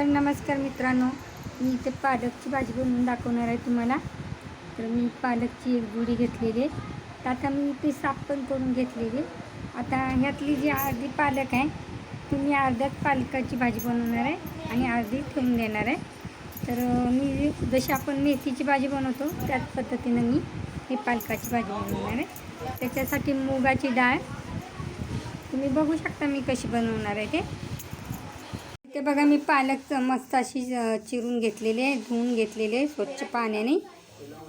तर नमस्कार मित्रांनो. मी इथे पालकची भाजी बनवून दाखवणार आहे तुम्हाला. तर मी पालकची एक जुडी घेतलेली आहे. तर आता मी ती साफ पण करून घेतलेली आहे. आता ह्यातली जी अर्धी पालक आहे ती मी अर्ध्यात पालकाची भाजी बनवणार आहे आणि अर्धी ठेवून देणार आहे. तर मी जशी आपण मेथीची भाजी बनवतो त्याच पद्धतीनं मी ही पालकाची भाजी बनवणार आहे. त्याच्यासाठी मुगाची डाळ. तुम्ही बघू शकता मी कशी बनवणार आहे ते. ते बघा मी पालक मस्त अशी चिरून घेतलेली आहे धुवून घेतलेली आहे स्वच्छ पाण्याने.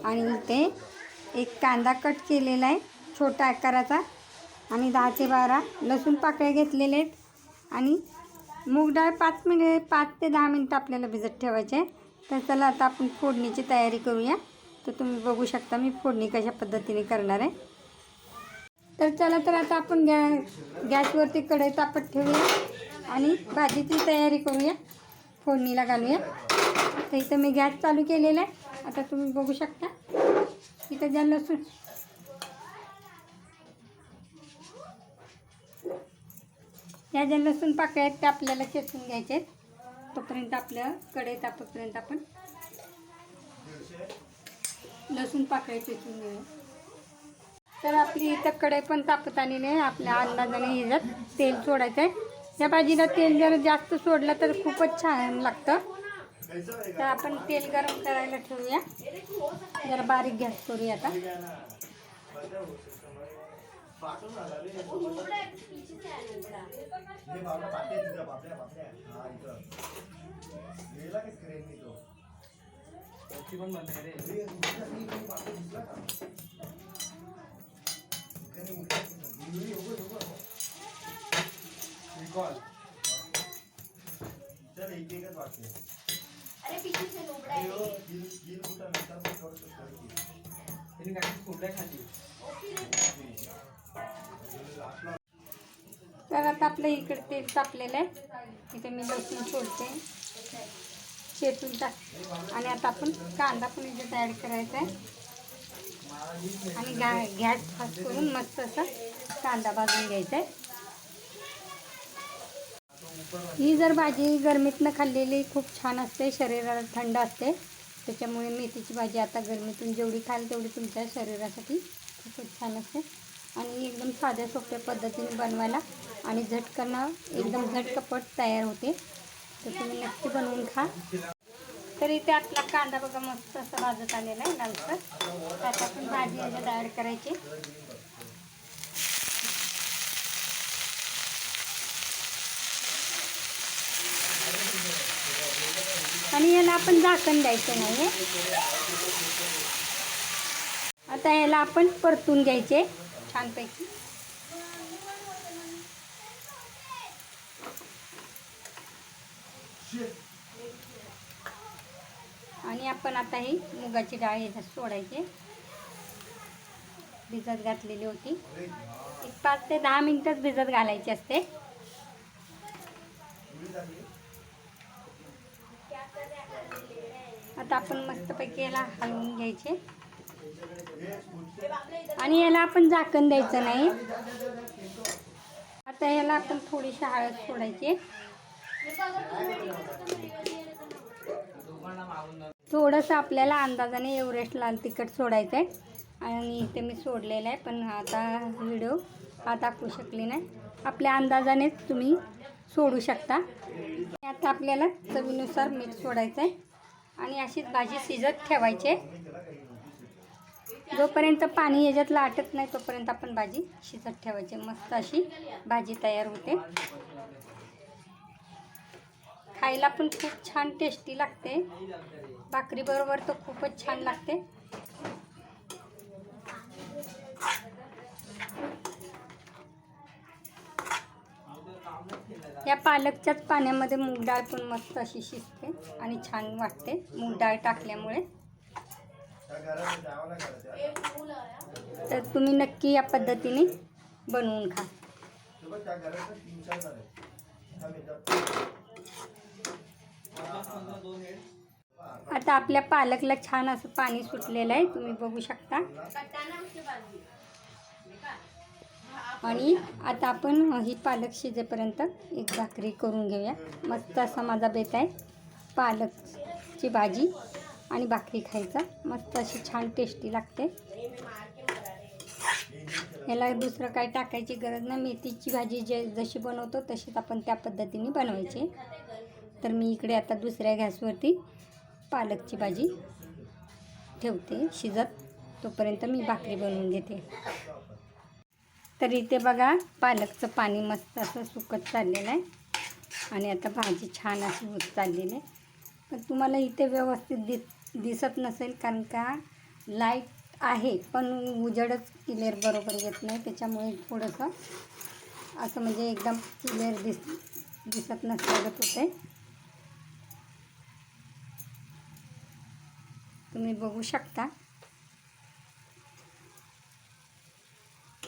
आणि इथे एक कांदा कट केलेला आहे छोटा आकाराचा. आणि दहा ते बारा लसूण पाकळ्या घेतलेले आहेत. आणि मूग डाळ पाच मिनिट पाच ते दहा मिनटं आपल्याला भिजत ठेवायचे आहे. तर चला आता आपण फोडणीची तयारी करूया. तर तुम्ही बघू शकता मी फोडणी कशा पद्धतीने करणार आहे. तर चला तर आता आपण गॅ गॅसवरती कढई तापत ठेवूया. आणि भाजीची तयारी करूया. फोडणीला घालूया. तर इथं मी गॅस चालू केलेला आहे. आता तुम्ही बघू शकता. इथं ज्या लसूण या ज्या लसूण पाकळ्या आहेत त्या आपल्याला चेचून घ्यायचे आहेत. तोपर्यंत आपल्या कढई तापतपर्यंत आपण लसूण पाकळ्या चेचून घेऊया. तर आपली इथं कढई पण तापत आलेली आहे आपल्या अंदाजाने ह्याच्यात तेल सोडायचं आहे या भाजीला तेल जर जास्त सोडलं तर खूपच छान लागतं. तर आपण तेल गरम करायला ठेवूया. जरा बारीक गॅस करूया आता. तर आता आपलं इकडे तेल तापलेलं आहे इथे मी लसूण सोडते शेतून टाक आणि आता आपण कांदा पण इथे ॲड करायचा आहे आणि गॅ गॅस फास्ट करून मस्त असा कांदा भाजून घ्यायचा आहे ही जर भाजी गरमीतनं खाल्लेली खूप छान असते शरीराला थंड असते. त्याच्यामुळे मेथीची भाजी आता गरमीतून जेवढी खाल तेवढी तुमच्या शरीरासाठी खूपच छान असते. आणि एकदम साध्या सोप्या पद्धतीने बनवायला आणि झटकन एकदम झटकपट तयार होते. तर तुम्ही नक्की बनवून खा. तर इथे आपला कांदा बघा मस्त असा भाजत आलेला आहे लालसर. त्यात आपण भाजी याच्यात ॲड करायची. आणि याला आपण झाकण द्यायचं नाही आता याला आपण परतून घ्यायचे छानपैकी. आणि आपण आता ही मुगाची डाळ याच्यात सोडायची. भिजत घातलेली होती. एक पाच ते दहा मिनिटच भिजत घालायची असते. आता आपण मस्तपैकी याला हलवून घ्यायचे. आणि याला आपण झाकण द्यायचं नाही. आता याला आपण थोडीशी हळद सोडायची. थोडंसं आपल्याला अंदाजाने एव्हरेस्ट लाल तिखट सोडायचं आहे आणि इथे मी सोडलेलं आहे पण आता व्हिडिओ हा दाखवू शकले नाही. आपल्या अंदाजानेच तुम्ही सोडू शकता. आता आपल्याला चवीनुसार मीठ सोडायचं आहे आणि अशीच भाजी शिजत ठेवायची. जोपर्यंत पाणी याच्यात लाटत नाही तोपर्यंत आपण भाजी शिजत ठेवायची. मस्त अशी भाजी तयार होते. खायला पण खूप छान टेस्टी लागते. भाकरीबरोबर तर खूपच छान लागते. या पालकच्याच पाण्यामध्ये मूग डाळ पण मस्त अशी शिजते आणि छान वाटते. मूग डाळ टाकल्यामुळे. तर तुम्ही नक्की या पद्धतीने बनवून खा. आता आपल्या पालकला छान असं पाणी सुटलेलं आहे. तुम्ही बघू शकता. आणि आता आपण ही पालक शिजेपर्यंत एक भाकरी करून घेऊया. मस्त असा माझा बेत आहे. पालकची भाजी आणि भाकरी खायचा. मस्त अशी छान टेस्टी लागते. याला दुसरं काय टाकायची गरज नाही. मेथीची भाजी जे जशी बनवतो तशीच आपण त्या पद्धतीने बनवायची. तर मी इकडे आता दुसऱ्या गॅसवरती पालकची भाजी ठेवते शिजत. तोपर्यंत मी भाकरी बनवून घेते. तर इथे बघा पालकचं पाणी मस्त असं सुकत चाललेलं आहे. आणि आता भाजी छान अशी होत चाललेली आहे. पण तुम्हाला इथे व्यवस्थित दिस दिसत नसेल कारण का लाइट आहे पण उजेडच क्लिअर बरोबर येत नाही. त्याच्यामुळे थोडंसं असं म्हणजे एकदम क्लिअर दिस दिसत नसल्यागत होते तुम्ही बघू शकता.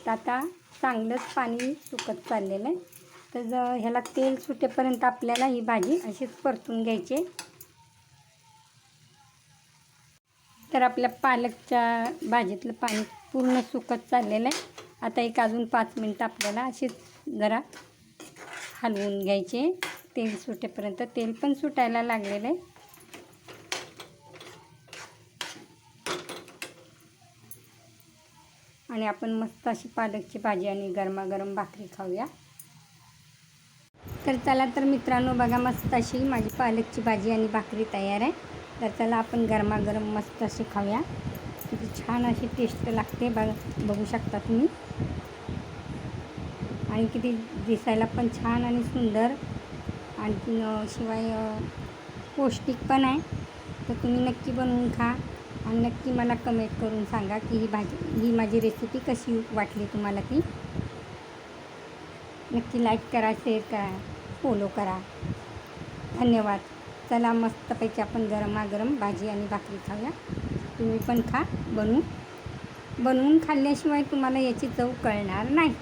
तर आता चांगलंच पाणी सुकत चाललेलं आहे. तर ह्याला तेल सुटेपर्यंत आपल्याला ही भाजी अशीच परतून घ्यायची आहे. तर आपल्या पालकच्या भाजीतलं पाणी पूर्ण सुकत चाललेलं आहे. आता एक अजून पाच मिनटं आपल्याला अशीच जरा हलवून घ्यायचे तेल सुटेपर्यंत तेल पण सुटायला लागलेलं आहे. आणि आपण मस्त अशी पालकची भाजी आणि गरमागरम भाकरी खाऊया. तर चला तर मित्रांनो बघा मस्त अशी माझी पालकची भाजी आणि भाकरी तयार आहे. तर चला आपण गरमागरम मस्त अशी खाऊया. किती छान अशी टेस्ट लागते बघ बघू शकता तुम्ही. आणि किती दिसायला पण छान आणि सुंदर. आणखीन शिवाय पौष्टिक पण आहे. तर तुम्ही नक्की बनवून खा. आणि नक्की मला कमेंट करून सांगा की ही भाजी ही माझी रेसिपी कशी वाटली तुम्हाला ती? नक्की लाईक करा शेअर करा फॉलो करा. धन्यवाद. चला मस्तपैकी आपण गरमागरम भाजी आणि भाकरी खाऊया. तुम्ही पण खा बनवून. बनवून खाल्ल्याशिवाय तुम्हाला याची चव कळणार नाही.